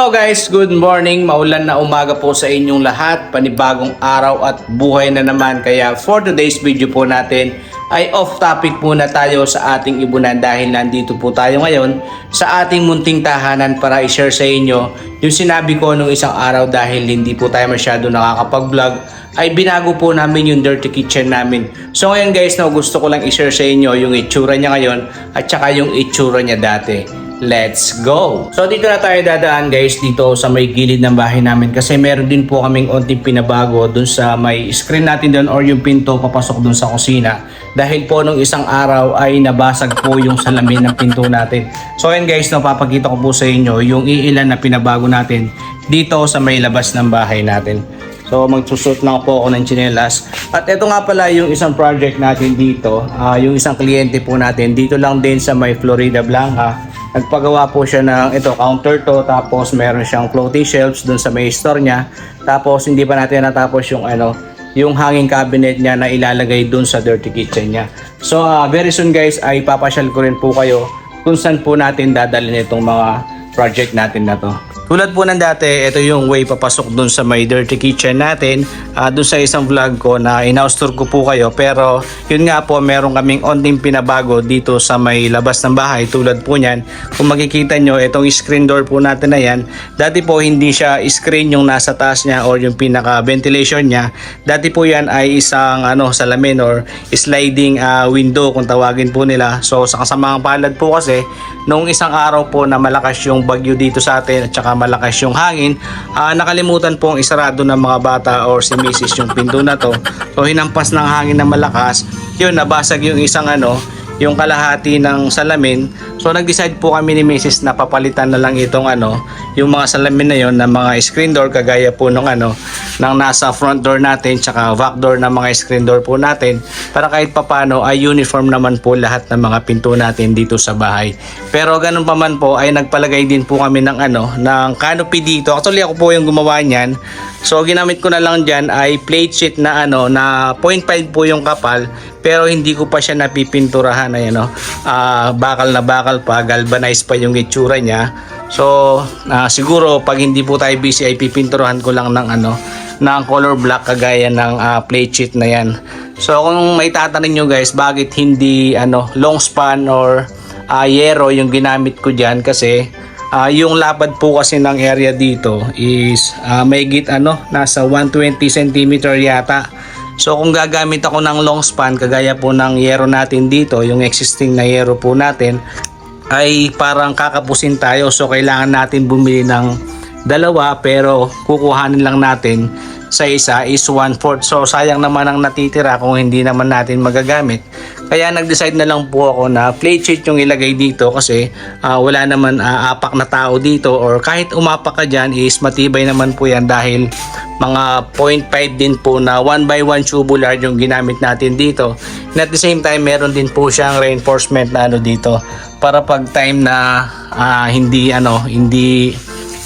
Hello guys, good morning. Maulan na umaga po sa inyong lahat. Panibagong araw at buhay na naman. Kaya for today's video po natin ay off topic muna tayo sa ating ibunan dahil nandito po tayo ngayon sa ating munting tahanan para i-share sa inyo yung sinabi ko nung isang araw dahil hindi po tayo masyado nakakapag-vlog ay binago po namin yung dirty kitchen namin. So ngayon guys, no, gusto ko lang i-share sa inyo yung itsura niya ngayon at saka yung itsura niya dati. Let's go! So dito na tayo dadaan guys dito sa may gilid ng bahay namin kasi meron din po kaming onting pinabago dun sa may screen natin doon or yung pinto papasok dun sa kusina dahil po nung isang araw ay nabasag po yung salamin ng pinto natin. So ayun guys, no, papakita ko po sa inyo yung iilan na pinabago natin dito sa may labas ng bahay natin. So magsusot lang po ako ng chinelas. At ito nga pala yung isang project natin dito. Ah, yung isang kliyente po natin dito lang din sa may Florida Blanca. Nagpagawa po siya ng ito counter to tapos meron siyang floating shelves dun sa may store niya. Tapos hindi pa natin natapos yung ano yung hanging cabinet niya na ilalagay dun sa dirty kitchen niya. So ah, very soon guys ay papasyal ko rin po kayo kung saan po natin dadalhin itong mga project natin na to. Tulad po ng dati, ito yung way papasok dun sa may dirty kitchen natin. Uh, dun sa isang vlog ko na inaustor ko po kayo. Pero yun nga po, meron kaming onting pinabago dito sa may labas ng bahay. Tulad po niyan, kung makikita nyo, itong screen door po natin na yan. Dati po hindi siya screen yung nasa taas niya or yung pinaka ventilation niya. Dati po yan ay isang ano, salamin or sliding uh, window kung tawagin po nila. So sa kasamang palad po kasi, nung isang araw po na malakas yung bagyo dito sa atin at saka malakas yung hangin, ah, nakalimutan pong isarado ng mga bata or si Mrs. yung pinto na to. So hinampas ng hangin na malakas, yun nabasag yung isang ano, yung kalahati ng salamin. So nag-decide po kami ni Mrs. na papalitan na lang itong ano, yung mga salamin na yon ng mga screen door kagaya po nung ano, ng nasa front door natin tsaka back door ng mga screen door po natin para kahit papano ay uniform naman po lahat ng mga pinto natin dito sa bahay. Pero ganun pa man po ay nagpalagay din po kami ng ano, ng canopy dito. Actually ako po yung gumawa niyan. So ginamit ko na lang diyan ay plate sheet na ano na 0.5 po yung kapal pero hindi ko pa siya napipinturahan ay ano, ah, bakal na bakal pa, galvanized pa yung itsura niya. So, ah, siguro pag hindi po tayo busy ay pipinturahan ko lang ng ano, ng color black kagaya ng ah, plate sheet na yan. So, kung may tatanong nyo guys, bakit hindi ano, long span or ah, yero yung ginamit ko diyan kasi ah, yung lapad po kasi ng area dito is uh, may git ano, nasa 120 cm yata. So kung gagamit ako ng long span kagaya po ng yero natin dito, yung existing na yero po natin ay parang kakapusin tayo. So kailangan natin bumili ng dalawa pero kukuhanin lang natin sa isa is 1/4. So sayang naman ang natitira kung hindi naman natin magagamit. Kaya nag-decide na lang po ako na plate sheet yung ilagay dito kasi ah, wala naman ah, apak na tao dito or kahit umapak ka dyan is matibay naman po yan dahil mga 0.5 din po na 1 by 1 tubular yung ginamit natin dito. And at the same time meron din po siyang reinforcement na ano dito para pag time na ah, hindi ano hindi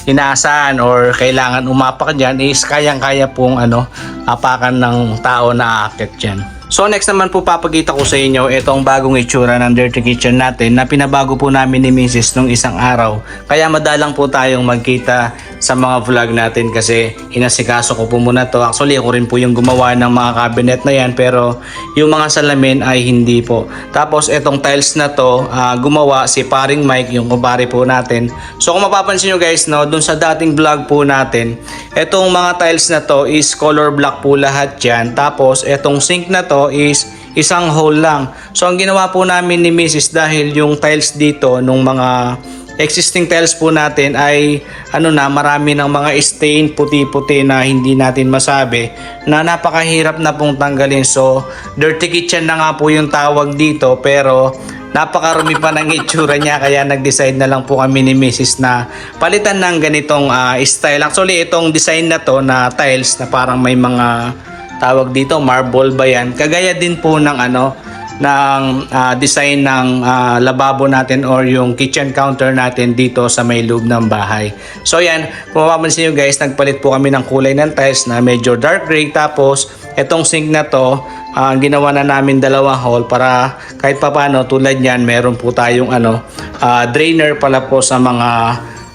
inaasahan or kailangan umapak dyan is kayang-kaya pong ano, apakan ng tao na aakit dyan. So next naman po papakita ko sa inyo itong bagong itsura ng Dirty Kitchen natin na pinabago po namin ni Mrs. nung isang araw. Kaya madalang po tayong magkita sa mga vlog natin kasi inasikaso ko po muna to. Actually ako rin po yung gumawa ng mga cabinet na yan pero yung mga salamin ay hindi po. Tapos itong tiles na to ah, gumawa si paring Mike yung kumpare po natin. So kung mapapansin nyo guys no, dun sa dating vlog po natin, itong mga tiles na to is color black po lahat yan. Tapos itong sink na to is isang hole lang. So ang ginawa po namin ni Mrs. dahil yung tiles dito nung mga existing tiles po natin ay ano na marami ng mga stain puti-puti na hindi natin masabi na napakahirap na pong tanggalin. So dirty kitchen na nga po yung tawag dito pero napakarumi pa ng itsura niya kaya nag-decide na lang po kami ni Mrs. na palitan ng ganitong ah, style. Actually itong design na to na tiles na parang may mga tawag dito marble ba yan? Kagaya din po ng ano ng ah, design ng ah, lababo natin or yung kitchen counter natin dito sa may loob ng bahay. So yan kung mapapansin nyo guys nagpalit po kami ng kulay ng tiles na medyo dark gray. Tapos etong sink na to ah, ginawa na namin dalawang hole para kahit papano tulad yan meron po tayong ano ah, drainer pala po sa mga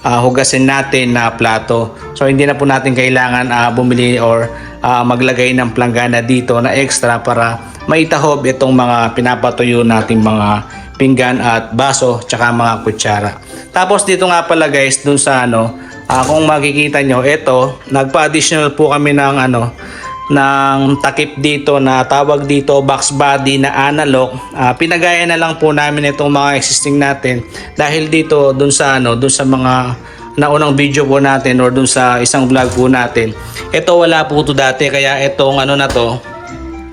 ah, hugasin natin na plato. So hindi na po natin kailangan ah, bumili or ah, maglagay ng planggana dito na extra para maitahob itong mga pinapatuyo nating mga pinggan at baso tsaka mga kutsara. Tapos dito nga pala guys dun sa ano ah, kung makikita nyo ito nagpa-additional po kami ng ano ng takip dito na tawag dito box body na analog. Ah, pinagaya na lang po namin itong mga existing natin dahil dito dun sa ano, dun sa mga naunang video po natin or dun sa isang vlog po natin. Ito wala po to dati kaya itong ano na to,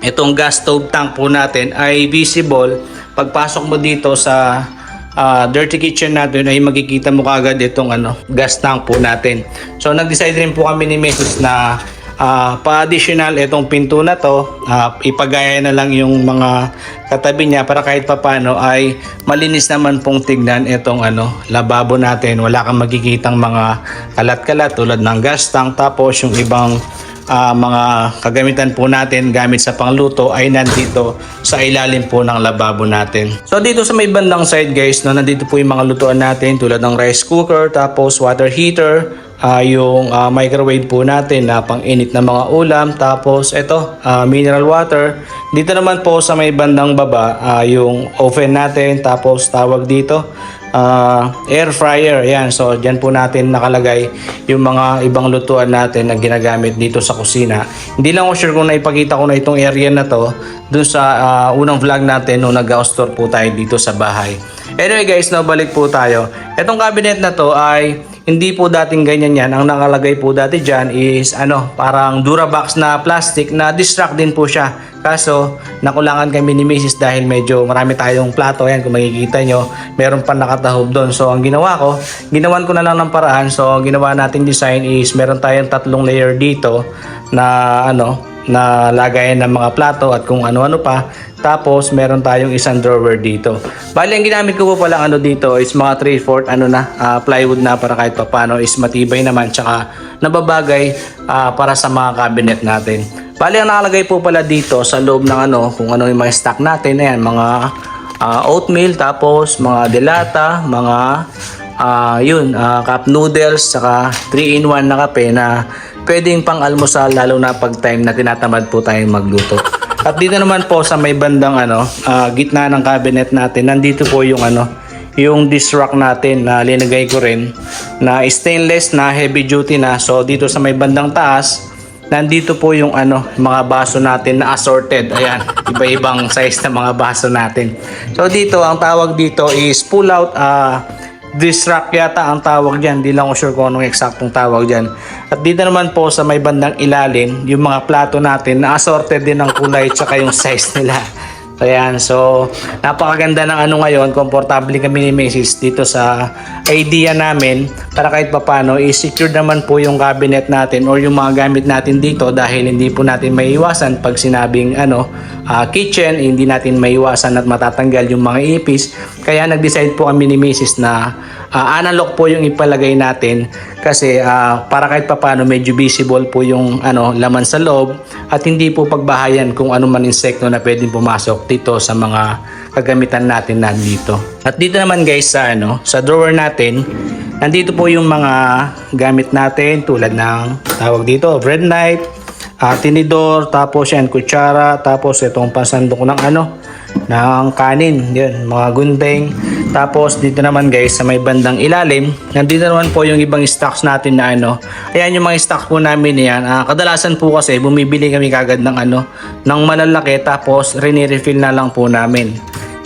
itong gas stove tank po natin ay visible pagpasok mo dito sa ah, dirty kitchen natin ay makikita mo kagad itong ano, gas tank po natin. So nag-decide rin po kami ni Mrs. na ah, pa-additional itong pinto na to, ah, ipagaya na lang yung mga katabi niya para kahit papano ay malinis naman pong tignan itong ano, lababo natin. Wala kang makikitang mga kalat-kalat tulad ng gas tank tapos yung ibang ah, mga kagamitan po natin gamit sa pangluto ay nandito sa ilalim po ng lababo natin. So dito sa may bandang side guys, no, nandito po yung mga lutuan natin tulad ng rice cooker, tapos water heater, ah, yung ah, microwave po natin na pang-init na mga ulam, tapos ito, ah, mineral water. Dito naman po sa may bandang baba, ah, yung oven natin, tapos tawag dito, ah, air fryer. Yan. So, diyan po natin nakalagay yung mga ibang lutuan natin na ginagamit dito sa kusina. Hindi lang ako sure kung naipakita ko na itong area na to dun sa ah, unang vlog natin nung nag-outstore po tayo dito sa bahay. Anyway guys, no, balik po tayo. Itong cabinet na to ay hindi po dating ganyan yan. Ang nakalagay po dati dyan is ano, parang Durabox na plastic na distract din po siya. Kaso, nakulangan kami ni Mrs. dahil medyo marami tayong plato. Yan, kung makikita nyo, meron pa nakatahob doon. So, ang ginawa ko, ginawan ko na lang ng paraan. So, ang ginawa nating design is meron tayong tatlong layer dito na ano, na lagayan ng mga plato at kung ano-ano pa. Tapos meron tayong isang drawer dito. Bali ang ginamit ko po pala ano dito is mga 3/4 ano na ah, plywood na para kahit papano is matibay naman tsaka nababagay ah, para sa mga cabinet natin. Bali ang nakalagay po pala dito sa loob ng ano kung ano yung mga stock natin ayan mga ah, oatmeal tapos mga delata, mga ah yun, ah, cup noodles, saka 3-in-1 na kape na pwedeng pang almusal lalo na pag time na tinatamad po tayong magluto. At dito naman po sa may bandang ano, ah, gitna ng cabinet natin, nandito po yung ano, yung dish rack natin na linagay ko rin na stainless na heavy duty na. So dito sa may bandang taas, nandito po yung ano, mga baso natin na assorted. Ayan, iba-ibang size na mga baso natin. So dito, ang tawag dito is pull out ah dish rack yata ang tawag dyan. Di lang ko sure kung anong eksaktong tawag dyan. At dito naman po sa may bandang ilalim, yung mga plato natin na assorted din ng kulay tsaka yung size nila. So so napakaganda ng ano ngayon, komportable kami ni Mrs. dito sa idea namin para kahit papano i-secure naman po yung cabinet natin or yung mga gamit natin dito dahil hindi po natin maiiwasan pag sinabing ano, ah, kitchen, hindi natin maiiwasan at matatanggal yung mga ipis. Kaya nag-decide po kami ni Mrs. na ah, analog po yung ipalagay natin kasi ah, para kahit papano medyo visible po yung ano laman sa loob at hindi po pagbahayan kung ano man insekto na pwedeng pumasok dito sa mga kagamitan natin nandito. At dito naman guys sa ano sa drawer natin nandito po yung mga gamit natin tulad ng tawag dito bread knife, ah, tinidor, tapos yan kutsara, tapos itong pansandok ng ano ng kanin, yun, mga gunting. Tapos dito naman guys sa may bandang ilalim, nandito naman po yung ibang stocks natin na ano. Ayan yung mga stocks po namin yan. Ah, kadalasan po kasi bumibili kami kagad ng ano, ng malalaki tapos rini-refill na lang po namin.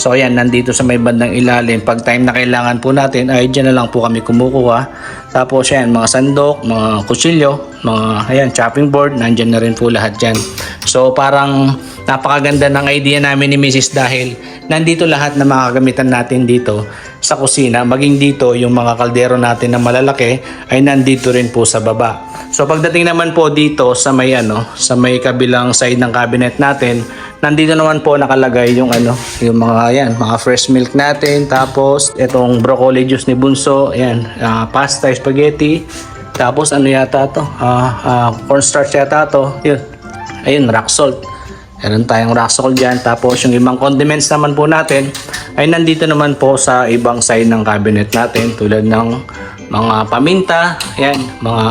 So ayan, nandito sa may bandang ilalim. Pag time na kailangan po natin, ay dyan na lang po kami kumukuha. Tapos ayan, mga sandok, mga kutsilyo, mga ayan, chopping board, nandyan na rin po lahat dyan. So parang napakaganda ng idea namin ni Mrs. dahil nandito lahat ng mga kagamitan natin dito sa kusina. Maging dito, yung mga kaldero natin na malalaki ay nandito rin po sa baba. So pagdating naman po dito sa may ano, sa may kabilang side ng cabinet natin, nandito naman po nakalagay yung ano, yung mga yan, mga fresh milk natin, tapos itong broccoli juice ni Bunso, ayan, ah, pasta, spaghetti, tapos ano yata to? Ah, ah, cornstarch yata to. Yun. Ayun, rock salt. Meron tayong salt dyan. Tapos yung ibang condiments naman po natin ay nandito naman po sa ibang side ng cabinet natin tulad ng mga paminta, yan, mga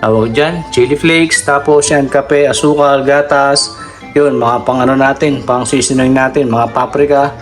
tawag dyan, chili flakes, tapos yan, kape, asukal, gatas, yun, mga pang ano natin, pang seasoning natin, mga paprika,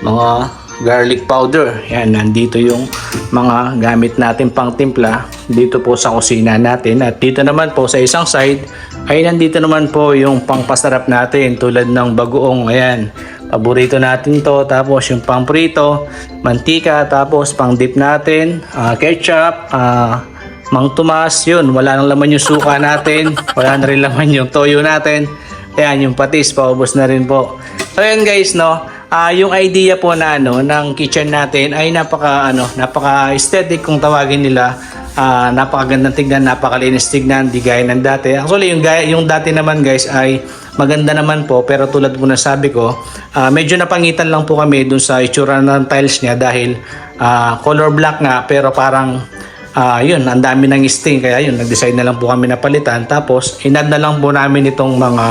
mga garlic powder. Yan, nandito yung mga gamit natin pang timpla dito po sa kusina natin. At dito naman po sa isang side ay nandito naman po yung pangpasarap natin tulad ng bagoong. Ayan, paborito natin to. Tapos yung pang prito, mantika, tapos pang dip natin, ah, ketchup, ah, Mang Tomas, yun, wala nang laman yung suka natin, wala na rin laman yung toyo natin. Ayan, yung patis, paubos na rin po. So yun guys, no, ah yung idea po na ano, ng kitchen natin ay napaka, ano, napaka aesthetic kung tawagin nila. Ah, napakagandang tignan, napakalinis tignan, di gaya ng dati. Actually, yung, gaya, yung dati naman guys ay maganda naman po, pero tulad po na sabi ko, ah, medyo napangitan lang po kami dun sa itsura ng tiles niya dahil ah, color black nga, pero parang Ah, yun, ang dami ng stain kaya yun, nag-decide na lang po kami na palitan. Tapos, inad na lang po namin itong mga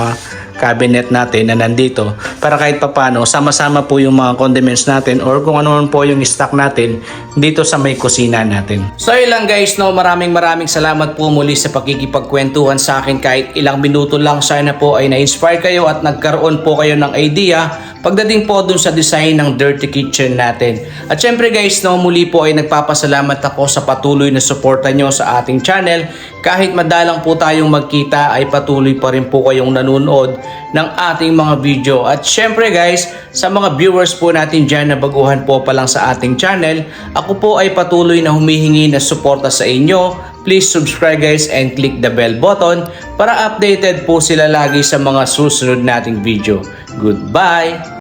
cabinet natin na nandito para kahit papano sama-sama po yung mga condiments natin or kung ano po yung stock natin dito sa may kusina natin. So yun lang guys, no, maraming maraming salamat po muli sa pakikipagkwentuhan sa akin kahit ilang minuto lang sana po ay na-inspire kayo at nagkaroon po kayo ng idea pagdating po dun sa design ng dirty kitchen natin. At syempre guys, no, muli po ay nagpapasalamat ako sa patuloy na suporta nyo sa ating channel. Kahit madalang po tayong magkita ay patuloy pa rin po kayong nanonood ng ating mga video. At syempre guys, sa mga viewers po natin dyan na baguhan po pa lang sa ating channel, ako po ay patuloy na humihingi na suporta sa inyo. Please subscribe guys and click the bell button para updated po sila lagi sa mga susunod nating video. Goodbye!